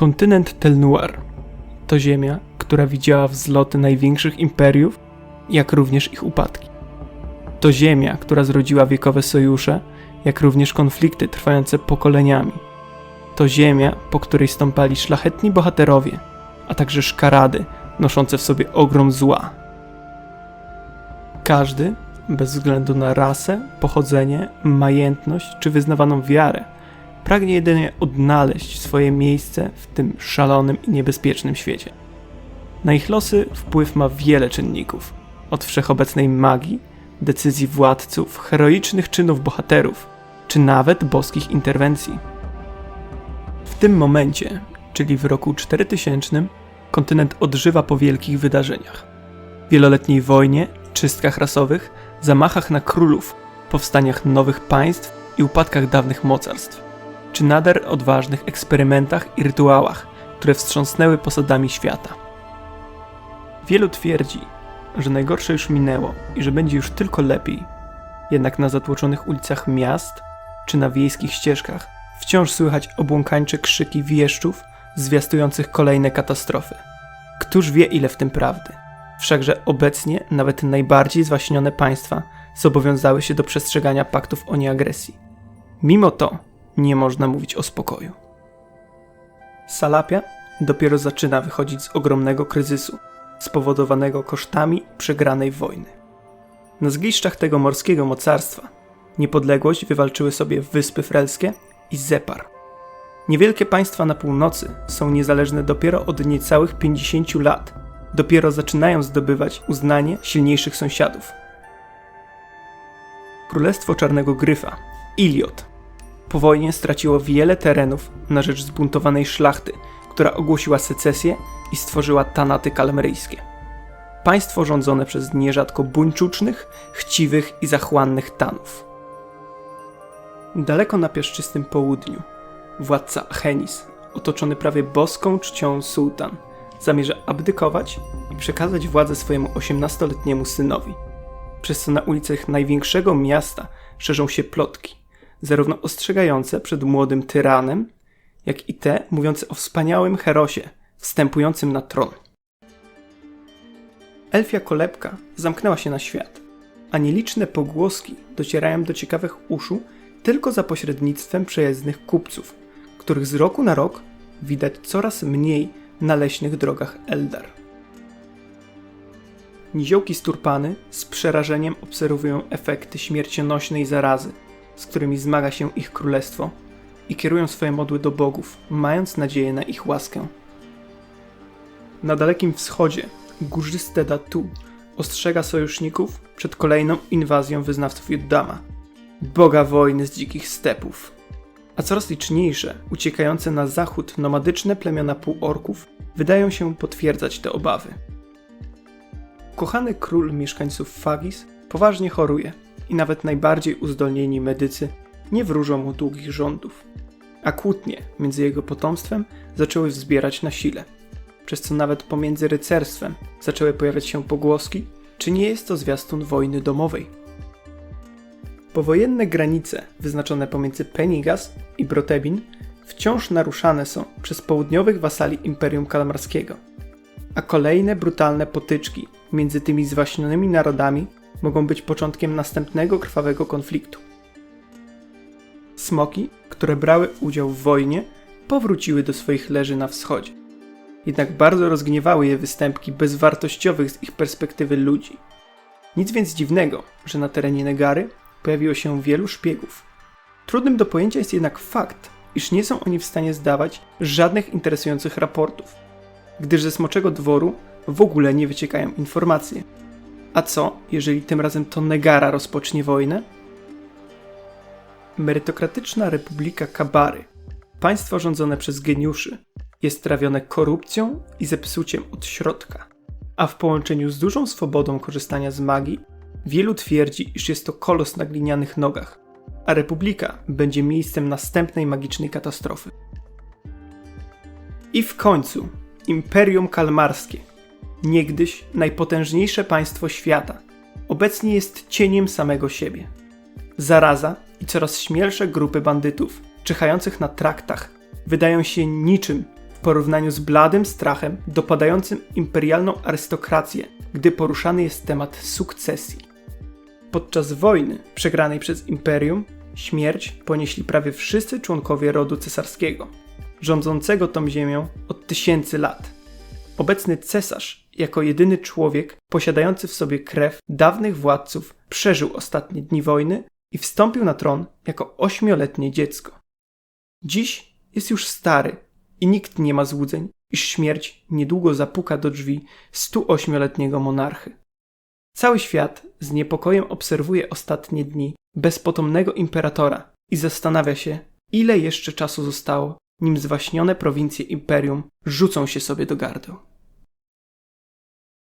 Kontynent Telnuar to ziemia, która widziała wzloty największych imperiów, jak również ich upadki. To ziemia, która zrodziła wiekowe sojusze, jak również konflikty trwające pokoleniami. To ziemia, po której stąpali szlachetni bohaterowie, a także szkarady noszące w sobie ogrom zła. Każdy, bez względu na rasę, pochodzenie, majętność czy wyznawaną wiarę, pragnie jedynie odnaleźć swoje miejsce w tym szalonym i niebezpiecznym świecie. Na ich losy wpływ ma wiele czynników, od wszechobecnej magii, decyzji władców, heroicznych czynów bohaterów, czy nawet boskich interwencji. W tym momencie, czyli w roku 4000, kontynent odżywa po wielkich wydarzeniach. Wieloletniej wojnie, czystkach rasowych, zamachach na królów, powstaniach nowych państw i upadkach dawnych mocarstw, czy nader odważnych eksperymentach i rytuałach, które wstrząsnęły posadami świata. Wielu twierdzi, że najgorsze już minęło i że będzie już tylko lepiej. Jednak na zatłoczonych ulicach miast czy na wiejskich ścieżkach wciąż słychać obłąkańcze krzyki wieszczów zwiastujących kolejne katastrofy. Któż wie ile w tym prawdy? Wszakże obecnie nawet najbardziej zwaśnione państwa zobowiązały się do przestrzegania paktów o nieagresji. Mimo to nie można mówić o spokoju. Salapia dopiero zaczyna wychodzić z ogromnego kryzysu, spowodowanego kosztami przegranej wojny. Na zgliszczach tego morskiego mocarstwa niepodległość wywalczyły sobie Wyspy Frelskie i Zepar. Niewielkie państwa na północy są niezależne dopiero od niecałych 50 lat, dopiero zaczynają zdobywać uznanie silniejszych sąsiadów. Królestwo Czarnego Gryfa, Iliot, po wojnie straciło wiele terenów na rzecz zbuntowanej szlachty, która ogłosiła secesję i stworzyła Tanaty kalmeryjskie. Państwo rządzone przez nierzadko buńczucznych, chciwych i zachłannych Tanów. Daleko na piaszczystym południu, władca Achenis, otoczony prawie boską czcią sułtan, zamierza abdykować i przekazać władzę swojemu 18-letniemu synowi. Przez co na ulicach największego miasta szerzą się plotki, zarówno ostrzegające przed młodym tyranem, jak i te mówiące o wspaniałym Herosie, wstępującym na tron. Elfia kolebka zamknęła się na świat, a nieliczne pogłoski docierają do ciekawych uszu tylko za pośrednictwem przejezdnych kupców, których z roku na rok widać coraz mniej na leśnych drogach Eldar. Niziołki z Turpany z przerażeniem obserwują efekty śmiercionośnej zarazy, z którymi zmaga się ich królestwo i kierują swoje modły do bogów, mając nadzieję na ich łaskę. Na dalekim wschodzie górzyste Datu ostrzega sojuszników przed kolejną inwazją wyznawców Juddama, boga wojny z dzikich stepów. A coraz liczniejsze, uciekające na zachód nomadyczne plemiona półorków wydają się potwierdzać te obawy. Kochany król mieszkańców Fagis poważnie choruje i nawet najbardziej uzdolnieni medycy nie wróżą mu długich rządów. A kłótnie między jego potomstwem zaczęły wzbierać na sile – przez co nawet pomiędzy rycerstwem zaczęły pojawiać się pogłoski, czy nie jest to zwiastun wojny domowej. Powojenne granice wyznaczone pomiędzy Penigas i Brotebin wciąż naruszane są przez południowych wasali Imperium Kalmarskiego, a kolejne brutalne potyczki między tymi zwaśnionymi narodami mogą być początkiem następnego krwawego konfliktu. Smoki, które brały udział w wojnie, powróciły do swoich leży na wschodzie jednak bardzo rozgniewały je występki bezwartościowych z ich perspektywy ludzi. Nic więc dziwnego, że na terenie Negary pojawiło się wielu szpiegów. Trudnym do pojęcia jest jednak fakt, iż nie są oni w stanie zdawać żadnych interesujących raportów, gdyż ze Smoczego Dworu w ogóle nie wyciekają informacje. A co, jeżeli tym razem to Negara rozpocznie wojnę? Merytokratyczna Republika Kabary, państwo rządzone przez geniuszy, jest trawione korupcją i zepsuciem od środka. A w połączeniu z dużą swobodą korzystania z magii, wielu twierdzi, iż jest to kolos na glinianych nogach, a Republika będzie miejscem następnej magicznej katastrofy. I w końcu Imperium Kalmarskie, niegdyś najpotężniejsze państwo świata, obecnie jest cieniem samego siebie. Zaraza i coraz śmielsze grupy bandytów, czyhających na traktach, wydają się niczym porównaniu z bladym strachem dopadającym imperialną arystokrację, gdy poruszany jest temat sukcesji. Podczas wojny przegranej przez imperium, śmierć ponieśli prawie wszyscy członkowie rodu cesarskiego, rządzącego tą ziemią od tysięcy lat. Obecny cesarz, jako jedyny człowiek posiadający w sobie krew dawnych władców, przeżył ostatnie dni wojny i wstąpił na tron jako ośmioletnie dziecko. Dziś jest już stary i nikt nie ma złudzeń, iż śmierć niedługo zapuka do drzwi 108-letniego monarchy. Cały świat z niepokojem obserwuje ostatnie dni bezpotomnego imperatora i zastanawia się, ile jeszcze czasu zostało, nim zwaśnione prowincje imperium rzucą się sobie do gardeł.